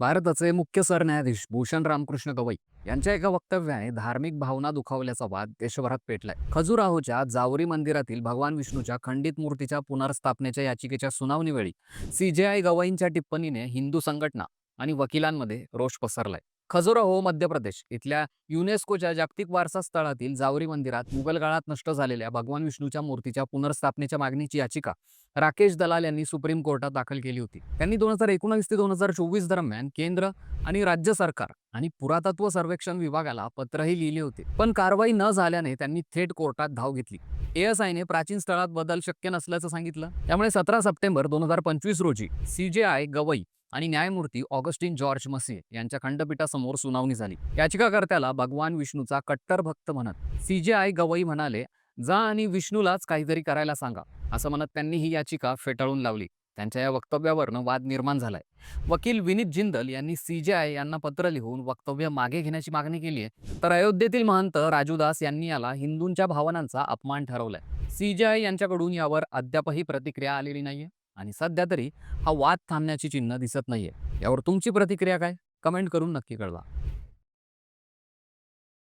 भारताचे मुख्य सरन्यायाधीश भूषण रामकृष्ण गवई यांच्या एका वक्तव्याने धार्मिक भावना दुखावल्याचा वाद देशभरात पेटलाय. खजुराहोच्या जावरी मंदिरातील भगवान विष्णूच्या खंडित मूर्तीच्या पुनर्स्थापनेच्या याचिकेच्या सुनावणीवेळी सीजेआय गवईंच्या टिप्पणीने हिंदू संघटना आणि वकिलांमध्ये रोष पसरलाय. खजुराहो मध्य प्रदेश. इथल्या युनेस्कोच्या जागतिक वारसा स्थळातील जावरी मंदिरात मुघल काळात नष्ट झालेल्या भगवान विष्णूच्या मूर्तीच्या पुनर्स्थापनेच्या मागणीची याचिका राकेश दलाल यांनी सुप्रीम कोर्टात दाखल केली होती. त्यांनी दोन हजार एकोणवीस ते दोन हजार चोवीस दरम्यान केंद्र आणि राज्य सरकार आणि पुरातत्व सर्वेक्षण विभागाला पत्रही लिहिले होते. पण कारवाई न झाल्याने त्यांनी थेट कोर्टात धाव घेतली. एएसआयने प्राचीन स्थळात बदल शक्य नसल्याचं सांगितलं. त्यामुळे सतरा सप्टेंबर दोन हजार पंचवीस रोजी सीजेआय गवई आणि न्यायमूर्ती ऑगस्टिन जॉर्ज मसे यांच्या खंडपीठासमोर सुनावणी झाली. याचिकाकर्त्याला भगवान विष्णूचा कट्टर भक्त म्हणत सीजेआय गवई म्हणाले जा आणि विष्णूलाच काहीतरी करायला सांगा असं म्हणत त्यांनी ही याचिका फेटाळून लावली. त्यांच्या या वक्तव्यावरनं वाद निर्माण झालाय. वकील विनीत जिंदल यांनी सीजेआय यांना पत्र लिहून वक्तव्य मागे घेण्याची मागणी केली आहे तर अयोध्येतील महंत राजूदास यांनी याला हिंदूंच्या भावनांचा अपमान ठरवलाय. सीजेआय यांच्याकडून यावर अद्यापही प्रतिक्रिया आलेली नाहीये. आणि सध्या तरी हा वाद थांबण्याची चिन्ह दिसत नाहीये. यावर तुमची प्रतिक्रिया काय? कमेंट करून नक्की कळवा.